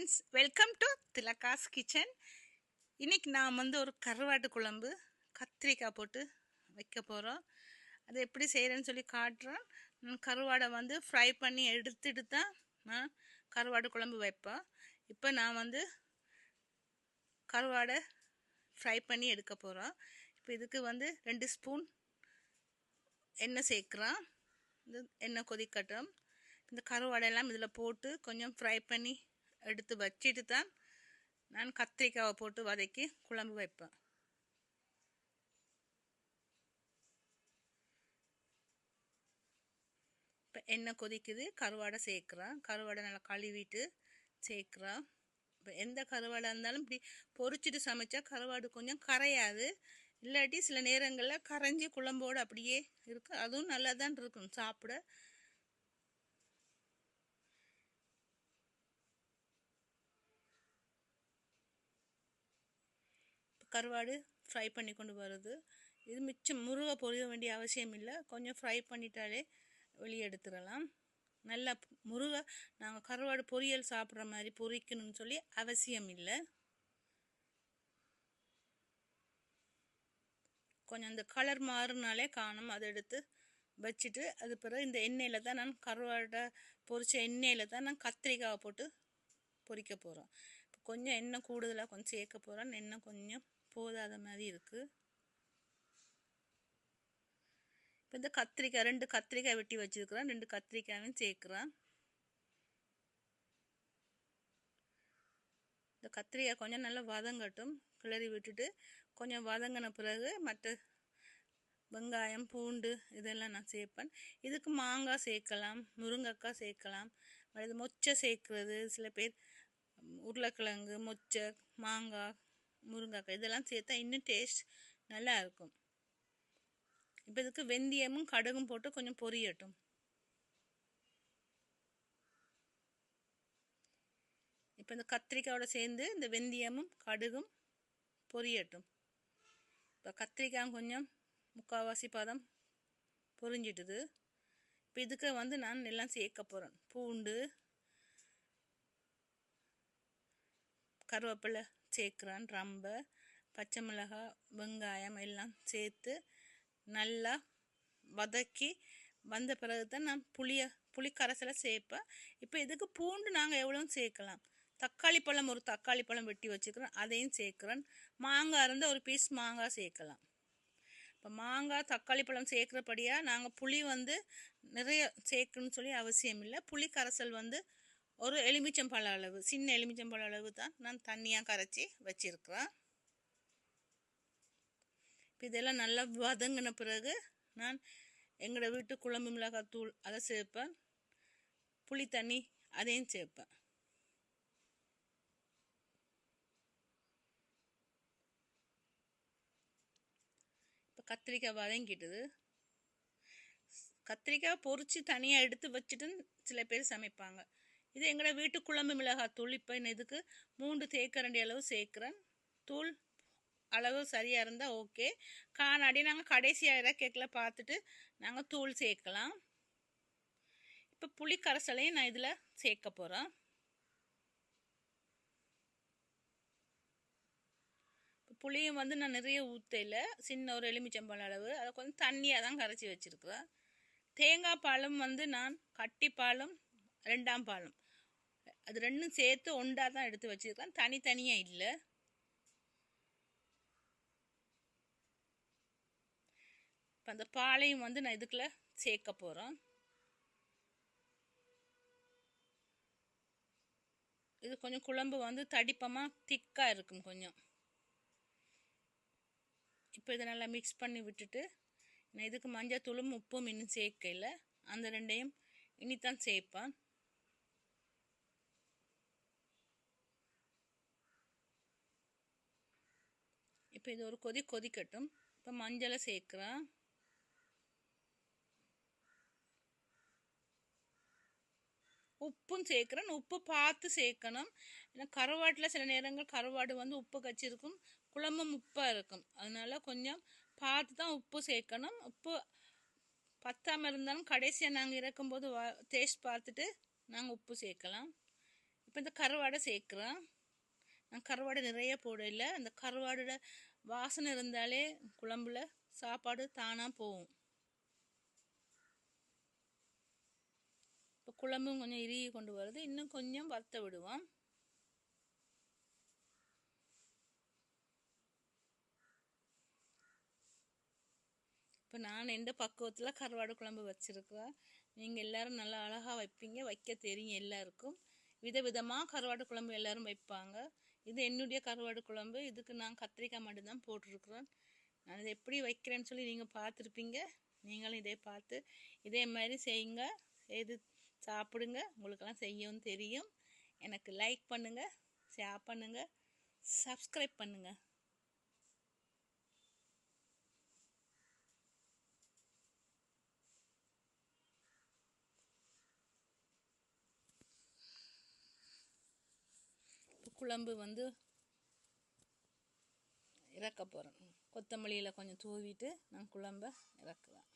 Friends welcome to Thilaga's kitchen இன்னைக்கு நான் வந்து ஒரு கருவாட்டு குழம்பு கத்திரிக்காய் போட்டு வைக்க போகிறோம் அது எப்படி செய்கிறேன்னு சொல்லி காட்டுறேன் நான் கருவாடை வந்து ஃப்ரை பண்ணி எடுத்துட்டு தான் நான் கருவாடு குழம்பு வைப்பேன் இப்போ நான் வந்து கருவாடை ஃப்ரை பண்ணி எடுக்க போகிறோம் இப்போ இதுக்கு வந்து ரெண்டு ஸ்பூன் எண்ணெய் சேர்க்குறேன் இந்த எண்ணெய் கொதிக்கட்டும். இந்த கருவாடை எல்லாம் இதில் போட்டு கொஞ்சம் ஃப்ரை பண்ணி எடுத்து வச்சிட்டு தான் நான் கத்திரிக்காவை போட்டு வதக்கி குழம்பு வைப்பேன். இப்போ எண்ணெய் கொதிக்குது கருவாடை சேர்க்குறேன். கருவாடை நல்லா கழுவிட்டு சேர்க்குறேன். இப்போ எந்த கருவாடாக இருந்தாலும் இப்படி பொறிச்சிட்டு சமைச்சா கருவாடு கொஞ்சம் கரையாது. இல்லாட்டி சில நேரங்களில் கரைஞ்சி குழம்போடு அப்படியே இருக்கும் அதுவும் நல்லா தான் இருக்கும் சாப்பிட. கருவாடு ஃப்ரை பண்ணி கொண்டு வர்றது. இது மிச்சம் முருகை பொரிய வேண்டிய அவசியம் இல்லை. கொஞ்சம் ஃப்ரை பண்ணிட்டாலே வெளியே எடுத்துடலாம். நல்லா முருகை நாங்கள் கருவாடு பொரியல் சாப்பிட்ற மாதிரி பொரிக்கணும்னு சொல்லி அவசியம் இல்லை. கொஞ்சம் அந்த கலர் மாறுனாலே காணும். அதை எடுத்து வச்சுட்டு அது பிறகு இந்த எண்ணெயில் தான் நான் கருவாடை பொரித்த எண்ணெயில் தான் நான் கத்திரிக்காவை போட்டு பொரிக்க போகிறோம் இப்போ கொஞ்சம் எண்ணெய் கூடுதலாக கொஞ்சம் சேர்க்க போகிறேன் எண்ணெய் கொஞ்சம் போதாத மாதிரி இருக்குது இப்போ இந்த கத்திரிக்காய் ரெண்டு கத்திரிக்காய் வெட்டி வச்சுருக்குறேன். ரெண்டு கத்திரிக்காயும் சேர்க்குறேன். இந்த கத்திரிக்காய் கொஞ்சம் நல்லா வதங்கட்டும். கிளறி விட்டுட்டு கொஞ்சம் வதங்கின பிறகு மற்ற வெங்காயம் பூண்டு இதெல்லாம் நான் சேர்ப்பேன். இதுக்கு மாங்காய் சேர்க்கலாம் முருங்கைக்காய் சேர்க்கலாம். இது மொச்சை சேர்க்குறது. சில பேர் உருளைக்கிழங்கு மொச்சை மாங்காய் முருங்கைக்காய் இதெல்லாம் சேர்த்தா இன்னும் டேஸ்ட் நல்லா இருக்கும். இப்போ இதுக்கு வெந்தயமும் கடுகும் போட்டு கொஞ்சம் பொரியட்டும். இப்போ இந்த கத்திரிக்காயோட சேர்ந்து இந்த வெந்தயமும் கடுகும் பொரியட்டும். இப்போ கத்திரிக்காய் கொஞ்சம் முக்கால்வாசி பதம் பொரிஞ்சிட்டுது. இப்போ இதுக்கு வந்து நான் எல்லாம் சேர்க்க போகிறேன் பூண்டு கருவேப்பிலை சேர்க்குறேன். ரொம்ப பச்சை மிளகாய் வெங்காயம் எல்லாம் சேர்த்து நல்லா வதக்கி வந்த பிறகு தான் நான் புளியை புளி கரைசலை சேர்ப்பேன். இப்போ இதுக்கு பூண்டு நாங்கள் எவ்வளோ சேர்க்கலாம்? தக்காளி பழம் ஒரு தக்காளி பழம் வெட்டி வச்சுக்கிறேன். அதையும் சேர்க்குறேன். மாங்காய் இருந்தால் ஒரு பீஸ் மாங்காய் சேர்க்கலாம். இப்போ மாங்காய் தக்காளி பழம் சேர்க்குறபடியாக நாங்கள் புளி வந்து நிறைய சேர்க்கணும்னு சொல்லி அவசியம் இல்லை. புளி கரைசல் வந்து ஒரு எலுமிச்சம்பழ அளவு சின்ன எலுமிச்சம்பழ அளவு தான் நான் தண்ணியாக கரைச்சி வச்சிருக்கிறேன். இப்போ இதெல்லாம் நல்லா வதங்கின பிறகு நான் எங்களோட வீட்டு குழம்பு மிளகாய் தூள் அதை சேர்ப்பேன். புளி தண்ணி அதையும் சேர்ப்பேன். இப்போ கத்திரிக்காய் வதங்கிட்டுது. கத்திரிக்காய் பொறிச்சு தனியாக எடுத்து வச்சுட்டு சில பேர் சமைப்பாங்க. இது எங்களோட வீட்டு குழம்பு மிளகாய் தூள். இப்போ இதுக்கு மூன்று தேக்கரண்டி அளவு சேர்க்குறேன். தூள் அளவு சரியாக இருந்தால் ஓகே. காணாடி நாங்கள் கடைசியாக கேக்கில் பார்த்துட்டு நாங்கள் தூள் சேர்க்கலாம். இப்போ புளி கரைசலையும் நான் இதில் சேர்க்க போகிறேன் புளியும் வந்து நான் நிறைய ஊற்றையில் சின்ன ஒரு எலுமிச்சம்பழம் அளவு. அதை கொஞ்சம் தண்ணியாக தான் கரைச்சி வச்சுருக்குறேன். தேங்காய் பாலும் வந்து நான் கட்டி பாலும் ரெண்டாம் பாலம். அது ரெண்டும் சேர்த்து ஒண்டா தான் எடுத்து வச்சுருக்கலாம். தனித்தனியாக இல்லை. இப்போ அந்த பாலையும் வந்து நான் இதுக்குள்ள சேர்க்க போகிறோம் இது கொஞ்சம் குழம்பு வந்து தடிப்பமாக திக்காக இருக்கும் கொஞ்சம். இப்போ இதை நல்லா மிக்ஸ் பண்ணி விட்டுட்டு நான் இதுக்கு மஞ்சள் தூளும் உப்பும் இன்னும் சேர்க்கல. அந்த ரெண்டையும் இனித்தான் சேர்ப்பேன். இப்போ இது ஒரு கொதி கொதிக்கட்டும். இப்போ மஞ்சளை சேர்க்குறேன். உப்பும் சேர்க்குறேன். உப்பு பார்த்து சேர்க்கணும். ஏன்னா கருவாட்டில் சில நேரங்கள் கருவாடு வந்து உப்பு கச்சிருக்கும். குழம்பும் உப்பாக இருக்கும். அதனால கொஞ்சம் பார்த்து தான் உப்பு சேர்க்கணும். உப்பு பத்தாமல் இருந்தாலும் கடைசியாக நாங்கள் இறக்கும்போது வா டேஸ்ட் பார்த்துட்டு நாங்கள் உப்பு சேர்க்கலாம். இப்போ இந்த கருவாடை சேர்க்குறோம் நான் கருவாடை நிறைய போடல. அந்த கருவாடோட வாசனை இருந்தாலே குழம்புல சாப்பாடு தானாக போகும். இப்போ குழம்பும் கொஞ்சம் இறுகி கொண்டு வருது. இன்னும் கொஞ்சம் வறுத்த விடுவோம். இப்போ நான் எந்த பக்குவத்தில் கருவாடு குழம்பு வச்சுருக்கிறேன் நீங்கள் எல்லாரும் நல்லா அழகாக வைப்பீங்க. வைக்க தெரியும் எல்லாருக்கும். விதவிதமாக கருவாடு குழம்பு எல்லாரும் வைப்பாங்க. இது என்னுடைய கருவாடு குழம்பு. இதுக்கு நான் கத்திரிக்காய் மட்டும்தான் போட்டிருக்கிறேன் நான் இதை எப்படி வைக்கிறேன்னு சொல்லி நீங்கள் பார்த்துருப்பீங்க. நீங்களும் இதே பார்த்து இதே மாதிரி செய்யுங்க. செய்து சாப்பிடுங்க. உங்களுக்கெல்லாம் செய்யவும் தெரியும். எனக்கு லைக் பண்ணுங்கள் ஷேர் பண்ணுங்கள் சப்ஸ்கிரைப் பண்ணுங்கள் குழம்பு வந்து இறக்க போகிறேன் கொத்தமல்லியில் கொஞ்சம் தூவிட்டு நான் குழம்ப இறக்குவேன்.